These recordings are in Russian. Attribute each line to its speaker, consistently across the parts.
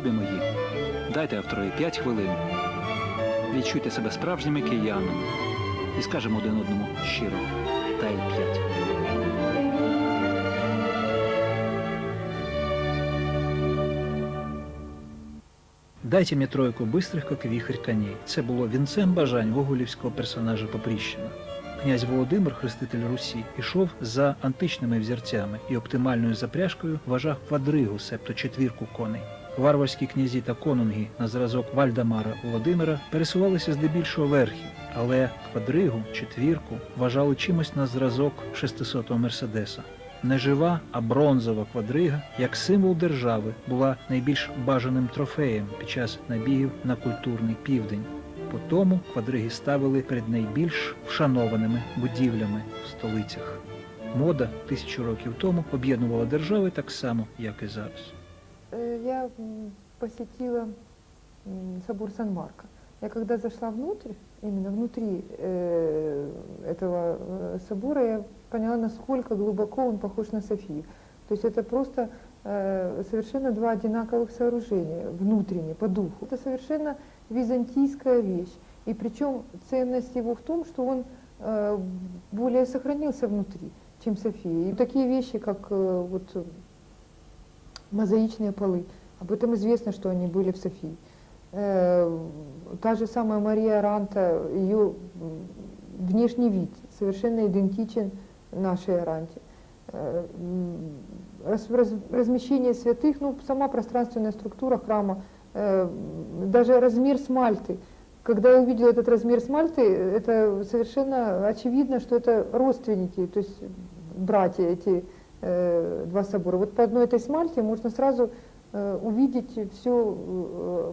Speaker 1: Любі мої, дайте авторові 5 хвилин. Відчуйте себе справжніми киянами і скажемо один одному щиро та й п'ять. Дайте мені тройку бистрих, як віхрь коней. Це було вінцем бажань гоголівського персонажа Попріщина. Князь Володимир, хреститель Русі, ішов за античними взірцями і оптимальною запряжкою вважав квадригу, себто четвірку коней. Варварські князі та конунги на зразок Вальдамара Володимира пересувалися здебільшого верхи, але квадригу, четвірку вважали чимось на зразок 600-го Мерседеса. Не жива, а бронзова квадрига, як символ держави, була найбільш бажаним трофеєм під час набігів на культурний південь. По тому квадриги ставили перед найбільш вшанованими будівлями в столицях. Мода тисячу років тому об'єднувала держави так само, як і зараз.
Speaker 2: Я посетила собор Сан-Марко. Я когда зашла внутрь, именно внутри э, этого э, собора, я поняла, насколько глубоко он похож на Софию. То есть это просто э, совершенно два одинаковых сооружения, внутренне, по духу. Это совершенно византийская вещь. И причем ценность его в том, что он э, более сохранился внутри, чем София. И такие вещи, как э, вот мозаичные полы, об этом известно, что они были в Софии. Э, Та же самая Мария Ранта, ее внешний вид совершенно идентичен нашей Аранте. Э, раз- раз- размещение святых, ну, сама пространственная структура храма, э, даже размер смальты. Когда я увидела этот размер смальты, это совершенно очевидно, что это родственники, то есть братья эти э, два собора. Вот по одной этой смальте можно сразу э, увидеть всю э,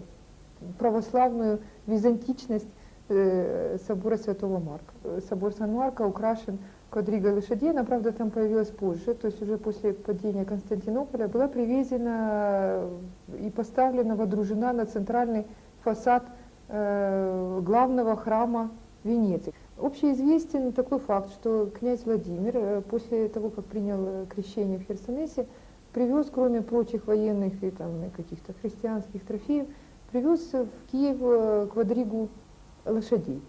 Speaker 2: православную византичность э, собора Святого Марка. Э, Собор Сан-Марко украшен квадригой лошадей, она, правда, там появилась позже, то есть уже после падения Константинополя, была привезена и поставлена, водружена на центральный фасад э, главного храма Венеции. Общеизвестен такой факт, что князь Владимир э, после того, как принял э, крещение в Херсонесе, привез, кроме прочих военных и там каких-то христианских трофеев, привез в Киев э, квадригу лошадей,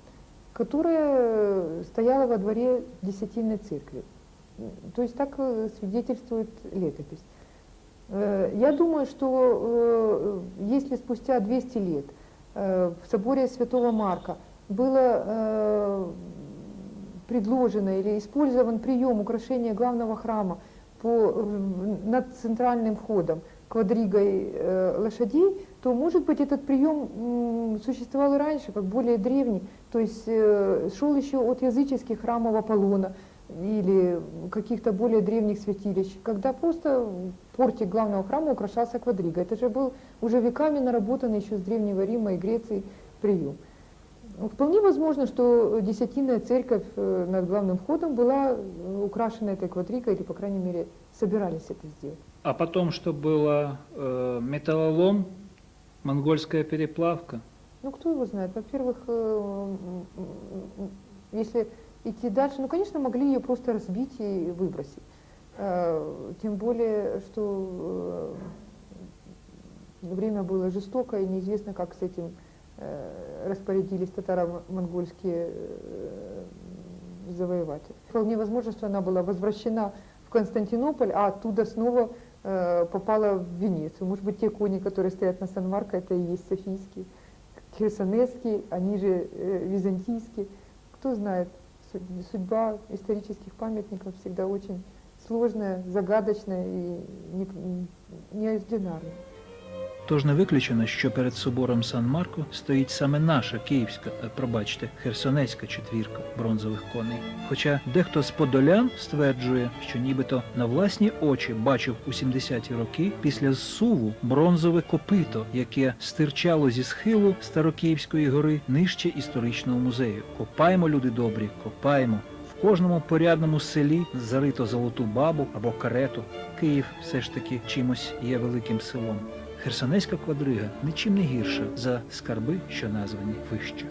Speaker 2: которая стояла во дворе Десятинной церкви. То есть так свидетельствует летопись. Я думаю, что если спустя 200 лет в соборе Святого Марка было э, предложено или использован прием украшения главного храма по, над центральным входом квадригой э, лошадей, то, может быть, этот прием м, существовал и раньше, как более древний, то есть э, шел еще от языческих храмов Аполлона или каких-то более древних святилищ, когда просто портик главного храма украшался квадригой. Это же был уже веками наработанный еще с Древнего Рима и Греции прием. Вполне возможно, что Десятинная церковь э, над главным входом была э, украшена этой квадригой, или, по крайней мере, собирались это сделать.
Speaker 1: А потом, что было э, металлолом, монгольская переплавка.
Speaker 2: Ну, кто его знает? Во-первых, э, если идти дальше, ну, конечно, могли ее просто разбить и выбросить. Э, Тем более, что э, время было жестокое, и неизвестно, как с этим распорядились татаро-монгольские э, завоеватели. Вполне возможно, что она была возвращена в Константинополь, а оттуда снова э, попала в Венецию. Может быть, те кони, которые стоят на Сан-Марко, это и есть Софийские, Херсонесские, они же э, византийские. Кто знает, Суд- судьба исторических памятников всегда очень сложная, загадочная и не- неординарная.
Speaker 1: Тож не виключено, що перед собором Сан-Марко стоїть саме наша київська, е, пробачте, херсонецька четвірка бронзових коней. Хоча дехто з подолян стверджує, що нібито на власні очі бачив у 70-ті роки після зсуву бронзове копито, яке стирчало зі схилу Старокиївської гори нижче історичного музею. Копаємо, люди добрі, копаємо. В кожному порядному селі зарито золоту бабу або карету. Київ все ж таки чимось є великим селом. Херсонеська квадрига нічим не гірша за скарби, що названі вище.